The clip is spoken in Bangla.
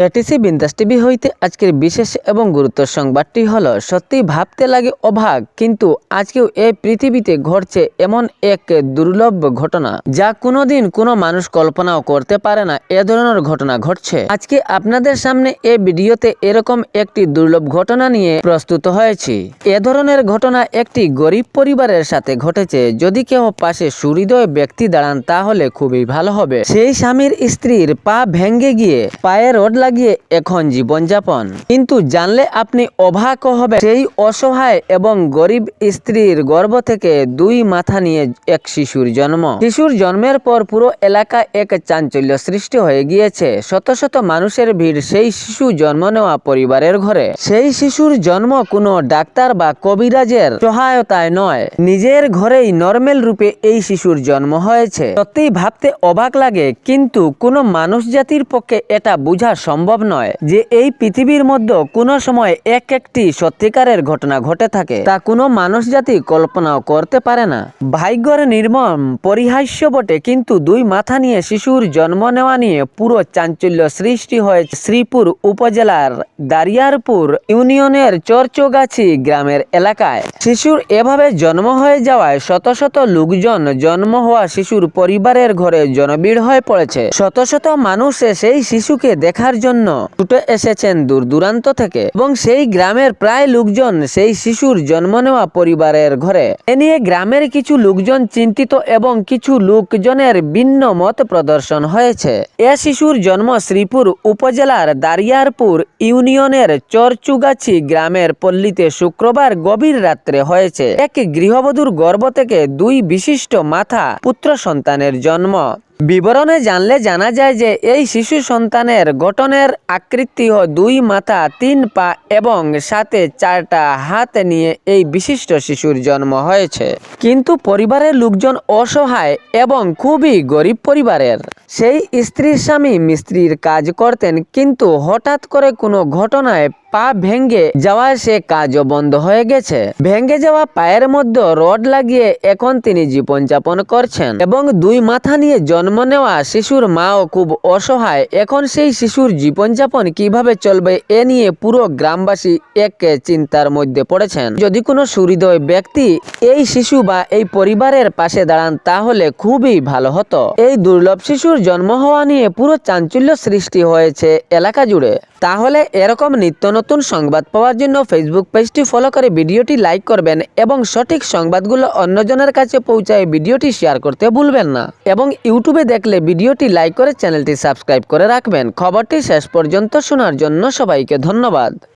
এটিসি বিন্দাস টিভি হইতে আজকের বিশেষ এবং গুরুত্ব সংবাদটি হলো সত্যি ভাবতে লাগে অভাগ কিন্তু আজকেও এই পৃথিবীতে ঘটছে এমন এক দুর্লভ ঘটনা যা কোনোদিন কোনো মানুষ কল্পনাও করতে পারে না এ ধরনের ঘটনা ঘটছে। আজকে আপনাদের সামনে এই ভিডিওতে এরকম একটি দুর্লভ ঘটনা নিয়ে প্রস্তুত হয়েছি। এ ধরনের ঘটনা একটি গরিব পরিবারের সাথে ঘটেছে। যদি কেউ পাশে সুহৃদয় ব্যক্তি দাঁড়ান, তাহলে খুবই ভালো হবে। সেই স্বামীর স্ত্রীর পা ভেঙ্গে গিয়ে পায়ে রড লাগিয়ে এখন জীবনযাপন। কিন্তু জানলে আপনি অবাক হবে সেই অসহায় এবং গরিব স্ত্রীর গর্ভ থেকে দুই মাথা নিয়ে এক শিশুর জন্ম। শিশুর জন্মের পর পুরো এলাকা এক চাঞ্চল্য সৃষ্টি হয়ে গিয়েছে। শত শত মানুষের ভিড় সেই শিশু জন্ম নেওয়া পরিবারের ঘরে। সেই শিশুর জন্ম কোনো ডাক্তার বা কবিরাজের সহায়তায় নয়। নিজের ঘরেই নর্মেল রূপে এই শিশুর জন্ম হয়েছে। সত্যিই ভাবতে অবাক লাগে, কিন্তু কোনো মানুষ জাতির পক্ষে এটা বোঝা সম্ভব নয় যে এই পৃথিবীর মধ্যে কোনো সময় এক একটি সত্যিকারের ঘটনা ঘটে থাকে, তা কোনো মানুষ জাতি কল্পনাও করতে পারে না। ভাগ্যের নির্মম পরিহাস্য বটে, কিন্তু দুই মাথা নিয়ে শিশুর জন্ম নেওয়া নিয়ে পুরো চাঞ্চল্য সৃষ্টি হয়েছে। শ্রীপুর উপজেলার দারিয়ারপুর ইউনিয়নের চরচোগাছি গ্রামের এলাকায়। শিশুর এভাবে জন্ম হয়ে যাওয়ায় শত শত লোকজন জন্ম হওয়া শিশুর পরিবারের ঘরে জনবীড় হয়ে পড়েছে। শত শত মানুষ সেই শিশুকে দেখার জন্য ছুটে এসেছেন দূর দূরান্ত থেকে এবং সেই গ্রামের প্রায় লোকজন সেই শিশুর জন্ম নেওয়া পরিবারের ঘরে। এ নিয়ে গ্রামের কিছু লোকজন চিন্তিত এবং কিছু লোকজনের ভিন্ন মত প্রদর্শন হয়েছে। এ শিশুর জন্ম শ্রীপুর উপজেলার দারিয়ারপুর ইউনিয়নের চরচুগাছি গ্রামের পল্লীতে শুক্রবার গভীর রাত্রে হয়েছে। এক গৃহবধূর গর্ভ থেকে দুই বিশিষ্ট মাথা পুত্র সন্তানের জন্ম। বিবরণে জানলে জানা যায় যে এই শিশু সন্তানের গঠনের আকৃতি ও দুই মাথা, তিন পা এবং সাথে চারটা হাত নিয়ে এই বিশিষ্ট শিশুর জন্ম হয়েছে। কিন্তু পরিবারের লোকজন অসহায় এবং খুবই গরিব পরিবারের। সেই স্ত্রীর স্বামী মিস্ত্রির কাজ করতেন, কিন্তু হঠাৎ করে কোনো ঘটনায় পা ভেঙ্গে যাওয়ায় সে কাজও বন্ধ হয়ে গেছে। ভেঙ্গে যাওয়া পায়ের মধ্যে রড লাগিয়ে এখন তিনি জীবনযাপন করছেন এবং দুই মাথা নিয়ে জন্ম নেওয়া শিশুর মাও খুব অসহায়। এখন সেই শিশুর জীবনযাপন কীভাবে চলবে এ নিয়ে পুরো গ্রামবাসী এক চিন্তার মধ্যে পড়েছেন। যদি কোনো সুহৃদয় ব্যক্তি এই শিশু বা এই পরিবারের পাশে দাঁড়ান, তাহলে খুবই ভালো হতো। এই দুর্লভ শিশুর জন্ম হওয়া নিয়ে পুরো চাঞ্চল্য সৃষ্টি হয়েছে এলাকা জুড়ে। তাহলে এরকম নিত্য নতুন সংবাদ পাওয়ার জন্য ফেসবুক পেজটি ফলো করে ভিডিওটি লাইক করবেন এবং সঠিক সংবাদগুলো অন্যজনের কাছে পৌঁছায় ভিডিওটি শেয়ার করতে ভুলবেন না। এবং ইউটিউবে দেখলে ভিডিওটি লাইক করে চ্যানেলটি সাবস্ক্রাইব করে রাখবেন। খবরটি শেষ পর্যন্ত শোনার জন্য সবাইকে ধন্যবাদ।